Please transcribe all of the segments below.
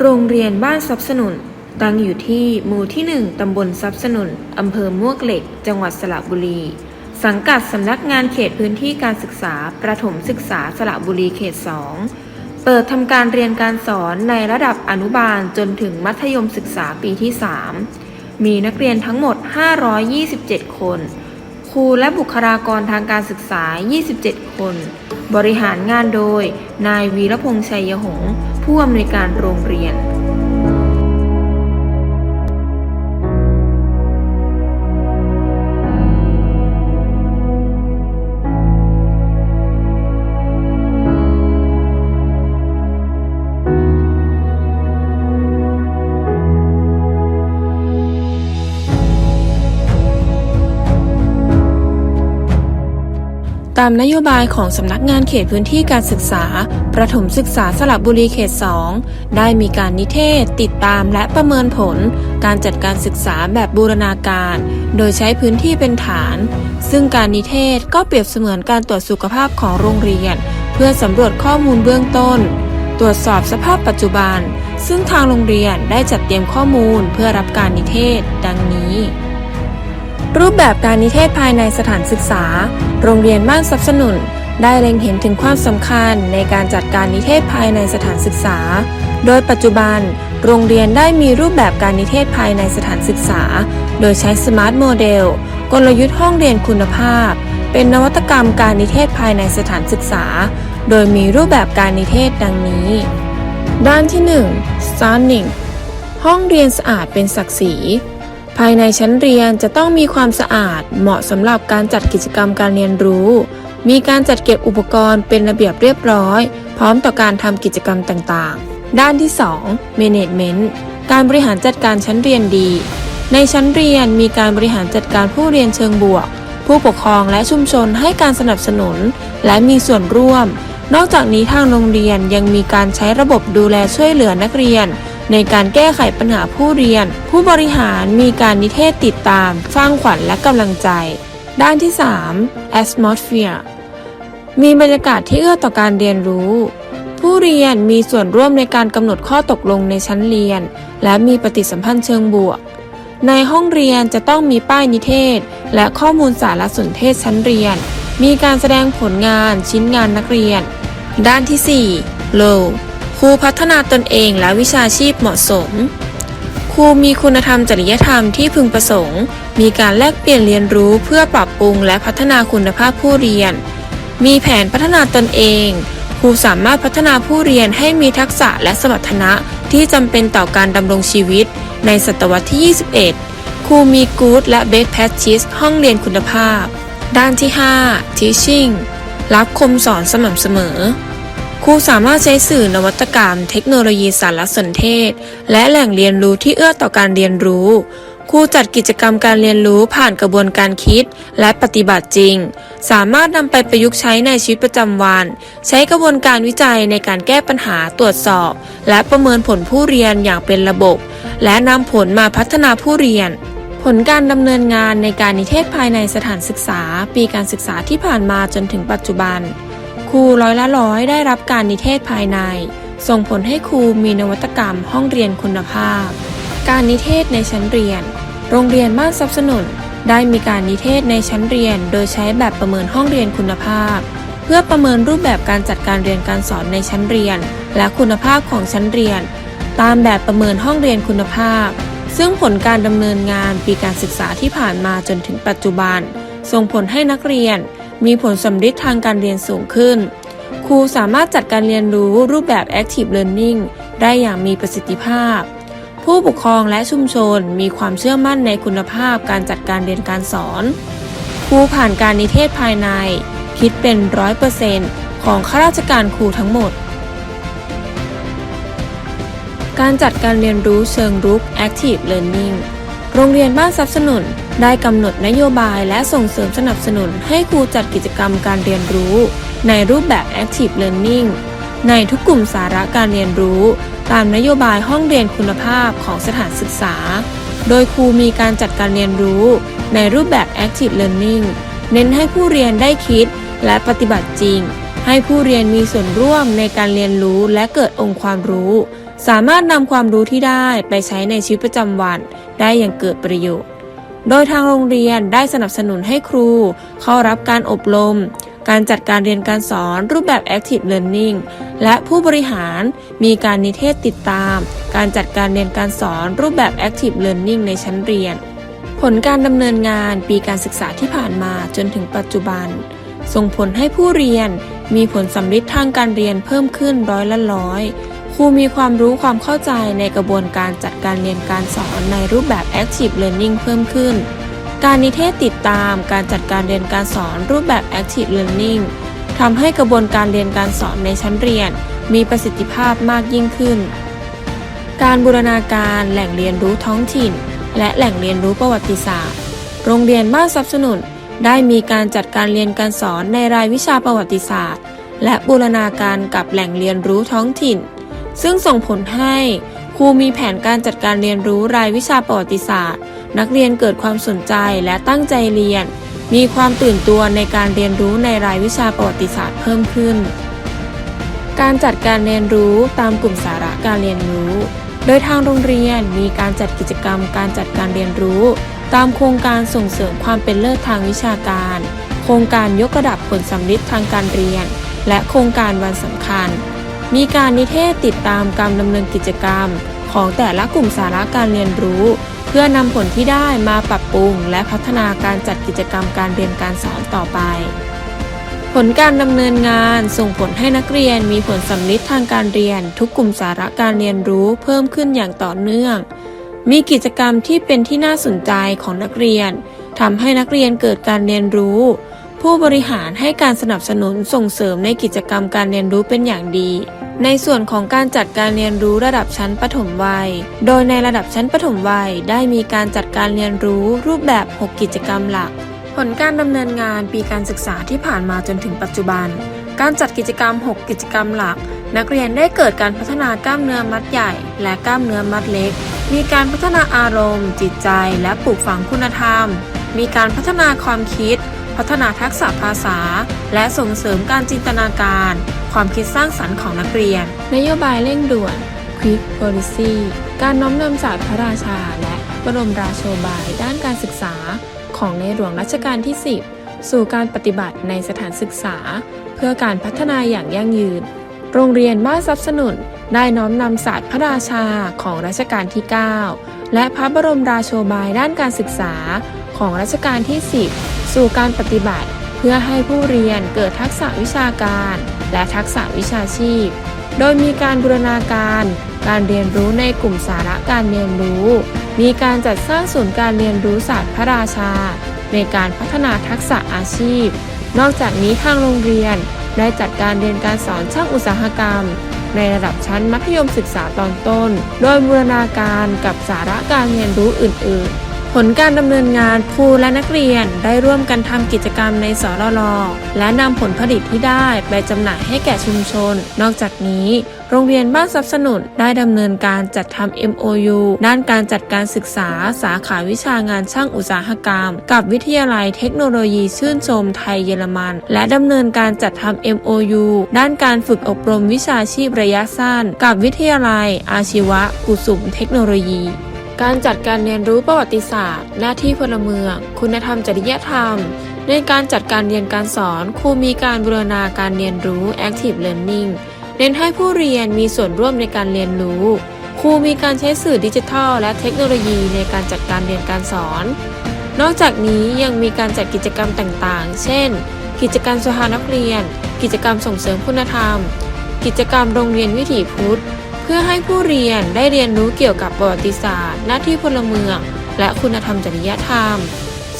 โรงเรียนบ้านทรัพย์สนุน ตั้งอยู่ที่หมู่ที่ 1 ตำบลทรัพย์สนุน อำเภอมวกเหล็ก จังหวัดสระบุรี สังกัดสำนักงานเขตพื้นที่การศึกษา ประถมศึกษาสระบุรีเขต 2 เปิดทำการเรียนการสอนในระดับอนุบาลจนถึงมัธยมศึกษาปีที่ 3 มีนักเรียนทั้งหมด 527 คน ครูและบุคลากรทางการศึกษา 27 คน บริหารงานโดย นายวีรพงษ์ชัยหงษ์ผู้อำนวยการโรงเรียน ตามนโยบายของสำนักงานเขตพื้นที่การศึกษา ประถมศึกษาสระบุรีเขต 2 ได้มีการนิเทศ ติดตามและประเมินผล การจัดการศึกษาแบบบูรณาการ โดยใช้พื้นที่เป็นฐาน ซึ่งการนิเทศก็เปรียบเสมือนการตรวจสุขภาพของโรงเรียน เพื่อสำรวจข้อมูลเบื้องต้น ตรวจสอบสภาพปัจจุบัน ซึ่งทางโรงเรียนได้จัดเตรียมข้อมูลเพื่อรับการนิเทศ ดังนี้ รูปแบบการนิเทศภายในสถานศึกษา โรงเรียนบ้านสนับสนุน ได้เล็งเห็นถึงความสำคัญในการจัดการนิเทศภายในสถานศึกษา โดยปัจจุบัน โรงเรียนได้มีรูปแบบการนิเทศภายในสถานศึกษา โดยใช้สมาร์ทโมเดลกลยุทธ์ห้องเรียนคุณภาพ เป็นนวัตกรรมการนิเทศภายในสถานศึกษา โดยมีรูปแบบการนิเทศดังนี้ ด้านที่ 1 Stunning ห้องเรียนสะอาดเป็นศักดิ์ศรี ภายในชั้นเรียนจะต้องมีความสะอาดเหมาะสำหรับการจัดกิจกรรมการเรียนรู้ มีการจัดเก็บอุปกรณ์เป็นระเบียบเรียบร้อย พร้อมต่อการทำกิจกรรมต่างๆ ด้านที่ 2 Management การบริหารจัดการชั้นเรียนดี ในชั้นเรียนมีการบริหารจัดการผู้เรียนเชิงบวก ผู้ปกครองและชุมชนให้การสนับสนุน และมีส่วนร่วม นอกจากนี้ทางโรงเรียนยังมีการใช้ระบบดูแลช่วยเหลือนักเรียน ในการแก้ไขปัญหาผู้เรียน ผู้บริหารมีการนิเทศติดตามสร้างขวัญและกำลังใจ ด้านที่ 3 atmosphere มีบรรยากาศที่เอื้อต่อการเรียนรู้ ผู้เรียนมีส่วนร่วมในการกำหนดข้อตกลงในชั้นเรียน และมีปฏิสัมพันธ์เชิงบวก ในห้องเรียนจะต้องมีป้ายนิเทศ และข้อมูลสารสนเทศชั้นเรียน มีการแสดงผลงานชิ้นงานนักเรียน ด้านที่ 4 low ครูพัฒนาตนเองและวิชาชีพเหมาะสม ครูมีคุณธรรมจริยธรรมที่พึงประสงค์ มีการแลกเปลี่ยนเรียนรู้เพื่อปรับปรุงและพัฒนาคุณภาพผู้เรียน มีแผนพัฒนาตนเอง ครูสามารถพัฒนาผู้เรียนให้มีทักษะและสมรรถนะที่จำเป็นต่อการดำรงชีวิต ในศตวรรษที่ 21 ครูมี Good และ Best Practice ห้องเรียนคุณภาพ ด้านที่ 5 Teaching รับคมสอนสม่ำเสมอ ครูสามารถใช้สื่อนวัตกรรม เทคโนโลยีสารสนเทศ และแหล่งเรียนรู้ที่เอื้อต่อการเรียนรู้ ครูจัดกิจกรรมการเรียนรู้ผ่านกระบวนการคิด และปฏิบัติจริง สามารถนำไปประยุกต์ใช้ในชีวิตประจำวัน ใช้กระบวนการวิจัยในการแก้ปัญหาตรวจสอบ และประเมินผลผู้เรียนอย่างเป็นระบบ และนำผลมาพัฒนาผู้เรียนผลการดำเนินงานในการนิเทศภายในสถานศึกษา ปีการศึกษาที่ผ่านมาจนถึงปัจจุบัน รูร้อยละร้อยได้รับการนิเทศภายใน ส่งผลให้ครูมีนวัตกรรมห้องเรียนคุณภาพ การนิเทศในชั้นเรียน โรงเรียนบ้านสนับสนุน ได้มีการนิเทศในชั้นเรียน โดยใช้แบบประเมินห้องเรียนคุณภาพ เพื่อประเมินรูปแบบการจัดการเรียนการสอนในชั้นเรียน และคุณภาพของชั้นเรียน ตามแบบประเมินห้องเรียนคุณภาพ ซึ่งผลการดำเนินงานปีการศึกษาที่ผ่านมาจนถึงปัจจุบัน ส่งผลให้นักเรียน มีผลสำฤทธิ์ทางการเรียนสูงขึ้น ครูสามารถจัดการเรียนรู้รูปแบบ Active Learning ได้อย่างมีประสิทธิภาพ ผู้ปกครองและชุมชนมีความเชื่อมั่นในคุณภาพการจัดการเรียนการสอน ครูผ่านการนิเทศภายใน คิดเป็นร้อยเปอร์เซนต์ของข้าราชการครูทั้งหมด การจัดการเรียนรู้เชิงรุก Active Learning โรงเรียนบ้านสนับสนุน ได้กำหนดนโยบายและส่งเสริมสนับสนุนให้ครูจัดกิจกรรมการเรียนรู้ ในรูปแบบ Active Learning ในทุกกลุ่มสาระการเรียนรู้ ตามนโยบายห้องเรียนคุณภาพของสถานศึกษา โดยครูมีการจัดการเรียนรู้ ในรูปแบบ Active Learning เน้นให้ผู้เรียนได้คิดและปฏิบัติจริง ให้ผู้เรียนมีส่วนร่วมในการเรียนรู้และเกิดองค์ความรู้ สามารถนำความรู้ที่ได้ไปใช้ในชีวิตประจำวัน ได้อย่างเกิดประโยชน์ โดยทางโรงเรียนได้สนับสนุนให้ครู เข้ารับการอบรม การจัดการเรียนการสอนรูปแบบ Active Learning และผู้บริหารมีการนิเทศติดตาม การจัดการเรียนการสอนรูปแบบ Active Learning ในชั้นเรียน ผลการดำเนินงานปีการศึกษาที่ผ่านมาจนถึงปัจจุบัน ส่งผลให้ผู้เรียนมีผลสำลิดทางการเรียนเพิ่มขึ้นร้อยละร้อย ครูมีความรู้ความเข้าใจในกระบวนการจัดการเรียนการสอนในรูปแบบ Active Learning เพิ่มขึ้น การนิเทศติดตามการจัดการเรียนการสอนรูปแบบ Active Learning ทำให้กระบวนการเรียนการสอนในชั้นเรียน มีประสิทธิภาพมากยิ่งขึ้น การบูรณาการแหล่งเรียนรู้ท้องถิ่น และแหล่งเรียนรู้ประวัติศาสตร์ โรงเรียนบ้านสนับสนุน ได้มีการจัดการเรียนการสอนในรายวิชาประวัติศาสตร์ และบูรณาการกับแหล่งเรียนรู้ท้องถิ่น ซึ่งส่งผลให้ครูมีแผนการจัดการเรียนรู้รายวิชาประวัติศาสตร์ นักเรียนเกิดความสนใจและตั้งใจเรียน มีความตื่นตัวในการเรียนรู้ในรายวิชาประวัติศาสตร์เพิ่มขึ้น การจัดการเรียนรู้ตามกลุ่มสาระการเรียนรู้ โดยทางโรงเรียนมีการจัดกิจกรรมการจัดการเรียนรู้ ตามโครงการส่งเสริมความเป็นเลิศทางวิชาการ โครงการยกระดับผลสำลิดทางการเรียน และโครงการวันสำคัญ มีการนิเทศติดตามการดำเนินกิจกรรม ของแต่ละกลุ่มสาระการเรียนรู้ เพื่อนำผลที่ได้มาปรับปรุง และพัฒนาการจัดกิจกรรมการเรียนการสอนต่อไป ผลการดำเนินงานส่งผลให้นักเรียนมีผลสำลิดทางการเรียน ทุกกลุ่มสาระการเรียนรู้เพิ่มขึ้นอย่างต่อเนื่อง มีกิจกรรมที่เป็นที่น่าสนใจของนักเรียนทำให้นักเรียนเกิดการเรียนรู้ ผู้บริหารให้การสนับสนุนส่งเสริมในกิจกรรมการเรียนรู้เป็นอย่างดี ในส่วนของการจัดการเรียนรู้ระดับชั้นประถมวัย โดยในระดับชั้นประถมวัยได้มีการจัดการเรียนรู้รูปแบบ 6 กิจกรรมหลัก ผลการดำเนินงานปีการศึกษาที่ผ่านมาจนถึงปัจจุบัน การจัดกิจกรรม 6 กิจกรรมหลัก นักเรียนได้เกิดการพัฒนากล้ามเนื้อมัดใหญ่ และกล้ามเนื้อมัดเล็ก มีการพัฒนาอารมณ์ จิตใจ และปลูกฝังคุณธรรม มีการพัฒนาความคิด พัฒนาทักษะภาษา และส่งเสริมการจินตนาการ ความคิดสร้างสรรค์ของนักเรียน นโยบายเร่งด่วน Quick Policy การน้อมนำศาสตร์พระราชา และบรมราโชบายด้านการศึกษา ของในหลวงรัชกาลที่ 10 สู่การปฏิบัติในสถานศึกษา เพื่อการพัฒนาอย่างยั่งยืน โรงเรียนบ้านสนับสนุนได้น้อมนำศาสตร์พระราชาของรัชกาลที่ 9 และพระบรมราโชบายด้านการศึกษา ของรัชกาลที่ 10 สู่การปฏิบัติ เพื่อให้ผู้เรียนเกิดทักษะวิชาการ และทักษะวิชาชีพ โดยมีการบูรณาการ การเรียนรู้ในกลุ่มสาระการเรียนรู้ มีการจัดสร้างศูนย์การเรียนรู้ศาสตร์พระราชา ในการพัฒนาทักษะอาชีพ นอกจากนี้ทางโรงเรียนได้จัดการเรียนการสอนช่างอุตสาหกรรม ในระดับชั้นมัธยมศึกษาตอนต้น โดยบูรณาการกับสาระการเรียนรู้อื่น ๆ ผลการดำเนินงานครูและนักเรียนได้ร่วมกันทำกิจกรรมในสรลและนำผลผลิตที่ได้ไปจำหน่ายให้แก่ชุมชน นอกจากนี้ โรงเรียนบ้านสนับสนุนได้ดำเนินการจัดทำ MOU ด้านการจัดการศึกษาสาขาวิชางานช่างอุตสาหกรรม กับวิทยาลัยเทคโนโลยีชื่นชมไทยเยอรมัน และดำเนินการจัดทำ MOU ด้านการฝึกอบรมวิชาชีพระยะสั้น กับวิทยาลัยอาชีวะ กุสุมเทคโนโลยี การจัดการเรียนรู้ประวัติศาสตร์ หน้าที่พลเมือง คุณธรรมจริยธรรม ในการจัดการเรียนการสอนครูมีการบูรณาการเรียนรู้ Active Learning เน้นให้ผู้เรียนมีส่วนร่วมในการเรียนรู้ ครูมีการใช้สื่อดิจิทัล และเทคโนโลยีในการจัดการเรียนการสอน นอกจากนี้ยังมีการจัดกิจกรรมต่างๆ เช่น กิจกรรมสภานักเรียน กิจกรรมส่งเสริมคุณธรรม กิจกรรมโรงเรียนวิถีพุทธ เพื่อให้ผู้เรียนได้เรียนรู้เกี่ยวกับประวัติศาสตร์ หน้าที่พลเมือง และคุณธรรมจริยธรรม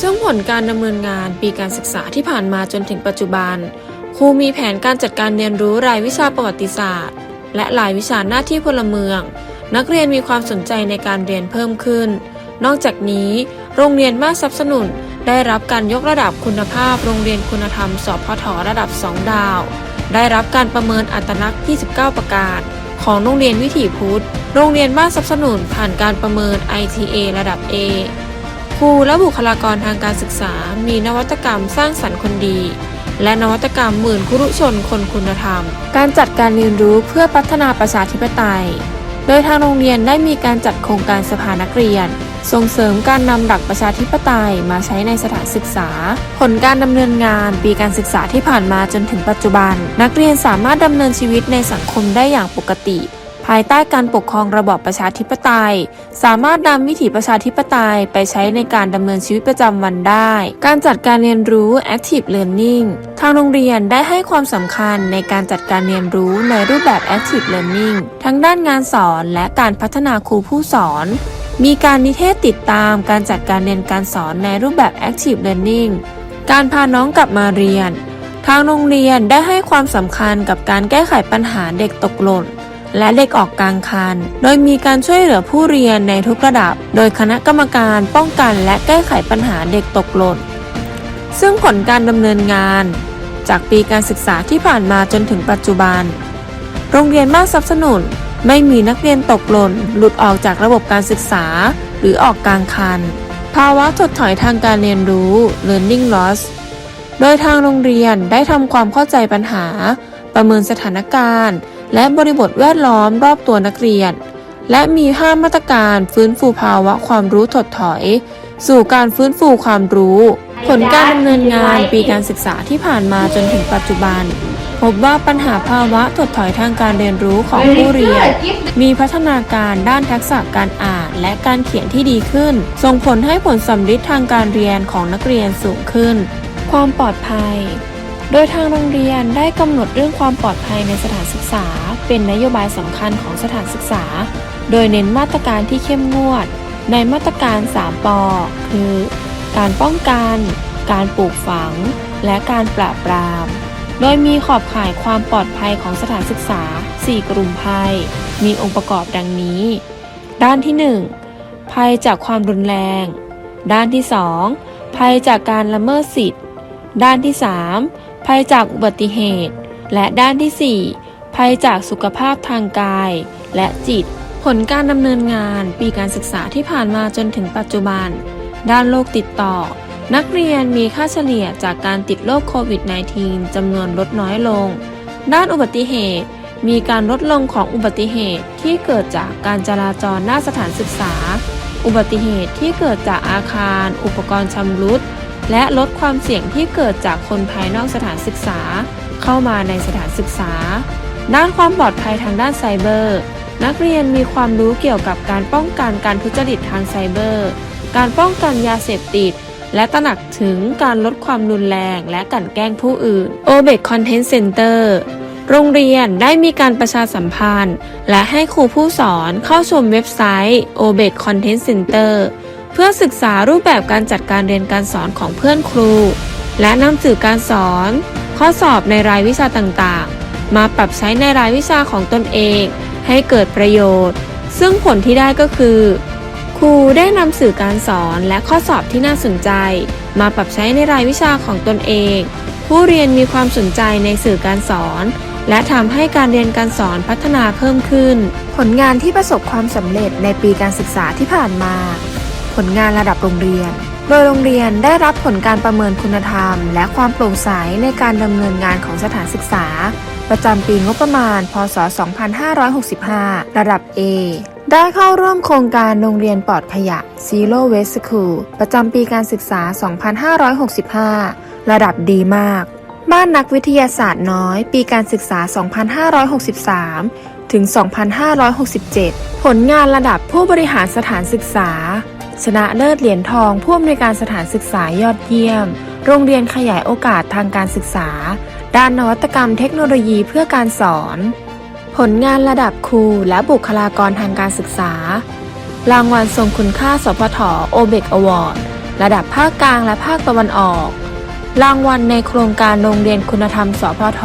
ซึ่งผลการดำเนินงานปีการศึกษาที่ผ่านมาจนถึงปัจจุบัน ครูมีแผนการจัดการเรียนรู้รายวิชาประวัติศาสตร์ และรายวิชาหน้าที่พลเมือง นักเรียนมีความสนใจในการเรียนเพิ่มขึ้น นอกจากนี้ โรงเรียนบ้านสนับสนุนได้รับการยกระดับคุณภาพโรงเรียนคุณธรรม สพทระดับ 2 ดาว ได้รับการประเมินอัตลักษณ์ 29 ประการ ของโรงเรียนวิถีพุทธ โรงเรียนบ้านสนับสนุนผ่านการประเมิน ITA ระดับ A ครูและบุคลากรทางการศึกษา มีนวัตกรรมสร้างสรรค์คนดี และนวัตกรรมหมื่นคุรุชนคนคุณธรรม การจัดการเรียนรู้เพื่อพัฒนาประชาธิปไตย โดยทางโรงเรียนได้มีการจัดโครงการสภานักเรียน ส่งเสริมการนำหลักประชาธิปไตยมาใช้ในสถานศึกษา ผลการดำเนินงานปีการศึกษาที่ผ่านมาจนถึงปัจจุบัน นักเรียนสามารถดำเนินชีวิตในสังคมได้อย่างปกติ ภายใต้การปกครองระบอบประชาธิปไตย สามารถนำวิถีประชาธิปไตยไปใช้ในการดำเนินชีวิตประจำวันได้ การจัดการเรียนรู้ active learning ทางโรงเรียนได้ให้ความสำคัญในการจัดการเรียนรู้ในรูปแบบ active learning ทั้งด้านงานสอนและการพัฒนาครูผู้สอน มีการนิเทศติดตามการจัดการเรียนการสอนในรูปแบบ active learning การพาน้องกลับมาเรียน ทางโรงเรียนได้ให้ความสำคัญกับการแก้ไขปัญหาเด็กตกหล่น และเด็กออกกลางคัน โดยมีการช่วยเหลือผู้เรียนในทุกระดับ โดยคณะกรรมการป้องกันและแก้ไขปัญหาเด็กตกหล่น ซึ่งผลการดำเนินงาน จากปีการศึกษาที่ผ่านมาจนถึงปัจจุบัน โรงเรียนบ้านสนับสนุน ไม่มีนักเรียนตกหล่น หลุดออกจากระบบการศึกษา หรือออกกลางคัน ภาวะถดถอยทางการเรียนรู้ learning loss โดยทางโรงเรียนได้ทำความเข้าใจปัญหา ประเมินสถานการณ์ และบริบทแวดล้อมรอบตัวนักเรียน และมี 5 มาตรการฟื้นฟูภาวะความรู้ถดถอย สู่การฟื้นฟูความรู้ ผลการดำเนินงานปีการศึกษาที่ผ่านมาจนถึงปัจจุบัน พบว่าปัญหาภาวะถดถอยทางการเรียนรู้ของผู้เรียน มีพัฒนาการด้านทักษะการอ่านและการเขียนที่ดีขึ้น ส่งผลให้ผลสำลิดทางการเรียนของนักเรียนสูงขึ้น ความปลอดภัย โดยทางโรงเรียนได้กำหนดเรื่องความปลอดภัยในสถานศึกษา เป็นนโยบายสำคัญของสถานศึกษา โดยเน้นมาตรการที่เข้มงวด ในมาตรการ 3ปอคือ การป้องกัน การปลูกฝัง และการปราบปราม โดยมีขอบข่ายความปลอดภัยของสถานศึกษา 4 กลุ่มภัย มีองค์ประกอบดังนี้ ด้านที่ 1 ภัยจากความรุนแรง ด้านที่ 2 ภัยจากการละเมิดสิทธิ์ ด้านที่ 3 ภัยจากอุบัติเหตุ และด้านที่ 4 ภัยจากสุขภาพทางกายและจิต ผลการดำเนินงานปีการศึกษาที่ผ่านมาจนถึงปัจจุบัน ด้านโรคติดต่อ นักเรียนมีค่าเฉลี่ยจากการติดโรคโควิด -19 จำนวนลดน้อยลง ด้านอุบัติเหตุ มีการลดลงของอุบัติเหตุที่เกิดจากการจราจรหน้าสถานศึกษา อุบัติเหตุที่เกิดจากอาคาร อุปกรณ์ชำรุด และลดความเสี่ยงที่เกิดจากคนภายนอกสถานศึกษา เข้ามาในสถานศึกษา ด้านความปลอดภัยทางด้านไซเบอร์ นักเรียนมีความรู้เกี่ยวกับการป้องกันการทุจริตทางไซเบอร์ การป้องกันยาเสพติด และตระหนักถึงการลดความรุนแรงและกั่นแกล้งผู้อื่น o b e c Content Center โรงเรียนได้มีการประชาสัมพันธ์ และให้ครูผู้สอนเข้าชมเว็บไซต์ o b e c Content Center เพื่อศึกษารูปแบบการจัดการเรียนการสอนของเพื่อนครู และนำสื่อการสอน ข้อสอบในรายวิชาต่างๆ มาปรับใช้ในรายวิชาของตนเอง ให้เกิดประโยชน์ ซึ่งผลที่ได้ก็คือ ครูได้นำสื่อการสอนและข้อสอบที่น่าสนใจ มาปรับใช้ในรายวิชาของตนเอง ผู้เรียนมีความสนใจในสื่อการสอน และทำให้การเรียนการสอนพัฒนาเพิ่มขึ้น ผลงานที่ประสบความสำเร็จในปีการศึกษาที่ผ่านมา ผลงานระดับโรงเรียน โดยโรงเรียนได้รับผลการประเมินคุณธรรม และความโปร่งใสในการดำเนินงานของสถานศึกษา ประจำปีงบประมาณ พศ 2565 ระดับ A ได้เข้าร่วมโครงการโรงเรียนปลอดขยะ Zero Waste School ประจำปีการศึกษา 2565 ระดับดีมาก บ้านนักวิทยาศาสตร์น้อย ปีการศึกษา 2563 ถึง 2567 ผลงานระดับผู้บริหารสถานศึกษา ชนะเลิศเหรียญทองผู้อำนวยการสถานศึกษายอดเยี่ยม โรงเรียนขยายโอกาสทางการศึกษา ด้านนวัตกรรมเทคโนโลยีเพื่อการสอน ผลงานระดับครูและบุคลากรทางการศึกษา รางวัลทรงคุณค่าสพทโอเบกอวอร์ดระดับภาคกลางและภาคตะวันออก รางวัลในโครงการโรงเรียนคุณธรรม สพท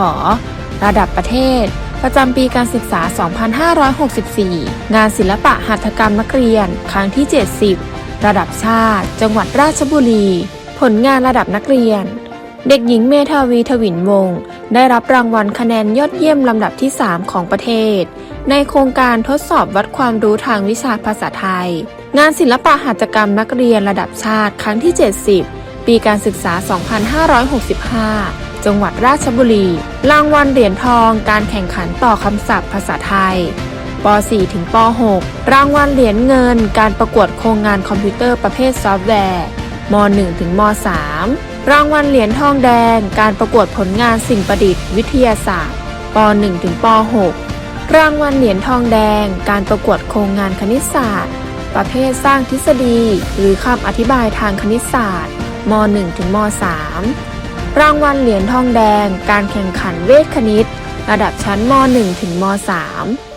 ระดับประเทศ ประจำปีการศึกษา 2564 งานศิลปะหัตถกรรมนักเรียน ครั้งที่ 70 ระดับชาติ จังหวัดราชบุรี ผลงานระดับนักเรียน เด็กหญิงเมธาวีทวินวงศ์ได้รับรางวัลคะแนนยอดเยี่ยมลำดับที่ 3 ของประเทศ ในโครงการทดสอบวัดความรู้ทางวิชาภาษาไทย งานศิลปะหัตถกรรมนักเรียนระดับชาติครั้งที่ 70 ปีการศึกษา 2565 จังหวัดราชบุรี รางวัลเหรียญทอง การแข่งขันต่อคำศัพท์ภาษาไทยป .4 ถึงป .6 รางวัลเหรียญเงิน การประกวดโครงงานคอมพิวเตอร์ประเภทซอฟต์แวร์ม .1 ถึงม .3 รางวัลเหรียญทองแดง การประกวดผลงานสิ่งประดิษฐ์วิทยาศาสตร์ป .1 ถึงป .6 รางวัลเหรียญทองแดง การประกวดโครงงานคณิตศาสตร์ ประเภทสร้างทฤษฎี หรือคำอธิบายทางคณิตศาสตร์ม .1 ถึงม .3 รางวัลเหรียญทองแดง การแข่งขันเวทคณิต ระดับชั้นม .1 ถึงม .3